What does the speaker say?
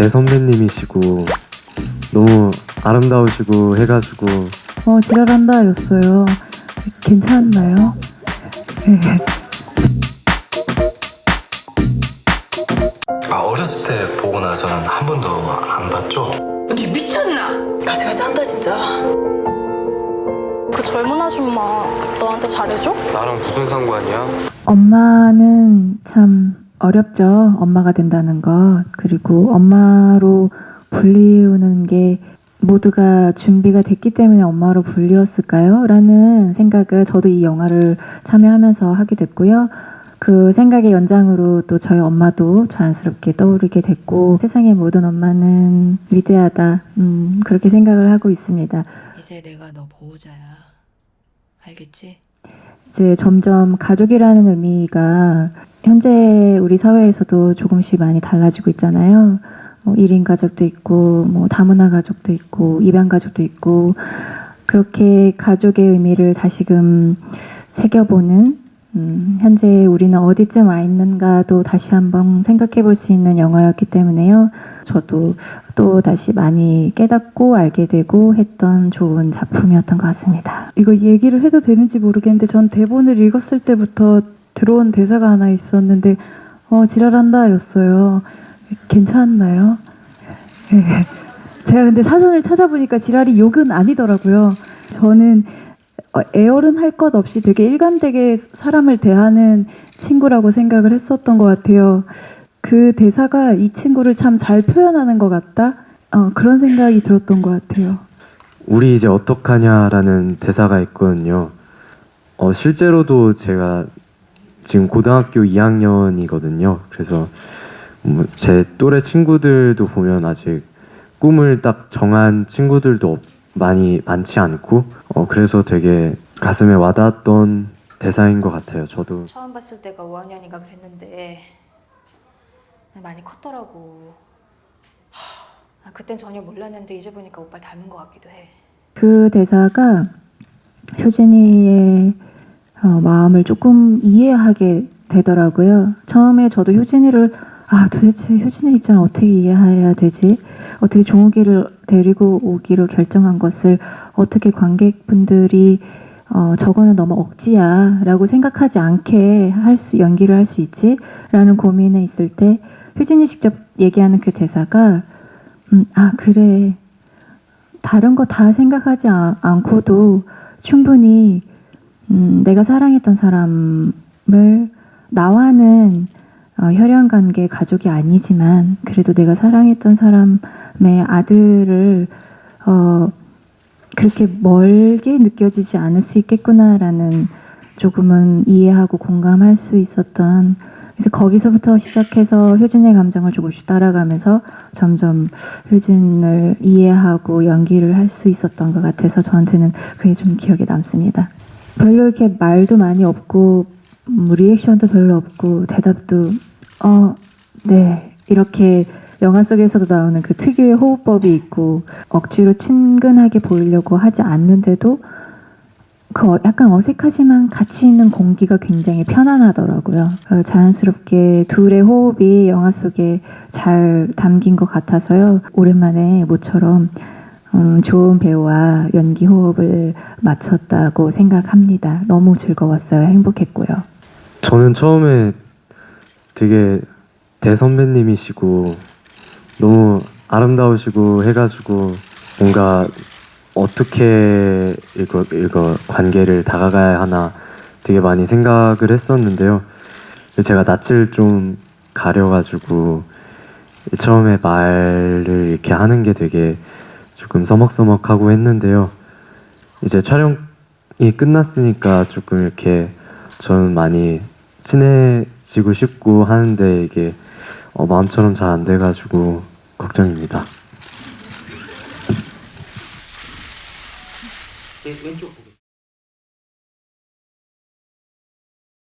대선배님이시고 너무 아름다우시고 해가지고 어, 지랄한다였어요. 괜찮나요? 네. 아 어렸을 때 보고 나서는 한 번도 안 봤죠? 니 미쳤나? 가지가지 한다 진짜. 그 젊은 아줌마 너한테 잘해줘? 나랑 무슨 상관이야? 엄마는 참 어렵죠. 엄마가 된다는 것. 그리고 엄마로 불리우는 게 모두가 준비가 됐기 때문에 엄마로 불리웠을까요? 라는 생각을 저도 이 영화를 참여하면서 하게 됐고요. 그 생각의 연장으로 또 저희 엄마도 자연스럽게 떠오르게 됐고 세상의 모든 엄마는 위대하다. 음, 그렇게 생각을 하고 있습니다. 이제 내가 너 보호자야. 알겠지? 이제 점점 가족이라는 의미가 현재 우리 사회에서도 조금씩 많이 달라지고 있잖아요. 뭐 1인 가족도 있고, 뭐 다문화 가족도 있고, 입양 가족도 있고, 그렇게 가족의 의미를 다시금 새겨보는, 음, 현재 우리는 어디쯤 와 있는가도 다시 한번 생각해 볼 수 있는 영화였기 때문에요. 저도 또 다시 많이 깨닫고 알게 되고 했던 좋은 작품이었던 것 같습니다. 이거 얘기를 해도 되는지 모르겠는데 전 대본을 읽었을 때부터 들어온 대사가 하나 있었는데 어 지랄한다였어요. 괜찮나요? 네. 제가 근데 사전을 찾아보니까 지랄이 욕은 아니더라고요. 저는 어, 애월은 할것 없이 되게 일관되게 사람을 대하는 친구라고 생각을 했었던 것 같아요. 그 대사가 이 친구를 참 잘 표현하는 것 같다. 어, 그런 생각이 들었던 것 같아요. 우리 이제 어떡하냐라는 대사가 있거든요. 어, 실제로도 제가 지금 고등학교 2학년이거든요. 그래서 뭐 제 또래 친구들도 보면 아직 꿈을 딱 정한 친구들도 없- 많이 많지 않고 어, 그래서 되게 가슴에 와닿았던 대사인 것 같아요. 저도 처음 봤을 때가 5학년인가 그랬는데 많이 컸더라고. 하, 그땐 전혀 몰랐는데 이제 보니까 오빠를 닮은 것 같기도 해. 그 대사가 효진이의 어, 마음을 조금 이해하게 되더라고요. 처음에 저도 효진이를 아 도대체 효진의 입장을 어떻게 이해해야 되지? 어떻게 종욱이를 데리고 오기로 결정한 것을 어떻게 관객분들이 어, 저거는 너무 억지야 라고 생각하지 않게 할 수 연기를 할 수 있지 라는 고민에 있을 때 효진이 직접 얘기하는 그 대사가 음, 아 그래 다른 거 다 생각하지 아- 않고도 충분히 음, 내가 사랑했던 사람을 나와는 어, 혈연 관계 가족이 아니지만 그래도 내가 사랑했던 사람의 아들을 어, 그렇게 멀게 느껴지지 않을 수 있겠구나라는 조금은 이해하고 공감할 수 있었던 그래서 거기서부터 시작해서 효진의 감정을 조금씩 따라가면서 점점 효진을 이해하고 연기를 할 수 있었던 것 같아서 저한테는 그게 좀 기억에 남습니다. 별로 이렇게 말도 많이 없고 뭐 리액션도 별로 없고 대답도 어, 네 이렇게 영화 속에서도 나오는 그 특유의 호흡법이 있고 억지로 친근하게 보이려고 하지 않는데도 그 어- 약간 어색하지만 같이 있는 공기가 굉장히 편안하더라고요. 어, 자연스럽게 둘의 호흡이 영화 속에 잘 담긴 것 같아서요. 오랜만에 모처럼 음, 좋은 배우와 연기 호흡을 맞췄다고 생각합니다. 너무 즐거웠어요. 행복했고요. 저는 처음에 되게 대선배님이시고 너무 아름다우시고 해가지고 뭔가 어떻게 이거 이거 관계를 다가가야 하나 되게 많이 생각을 했었는데요. 제가 낯을 좀 가려가지고 처음에 말을 이렇게 하는 게 되게 조금 서먹서먹하고 했는데요. 이제 촬영이 끝났으니까 조금 이렇게 저는 많이 친해지고 싶고 하는데 이게 어, 마음처럼 잘 안 돼가지고 걱정입니다. 왼쪽.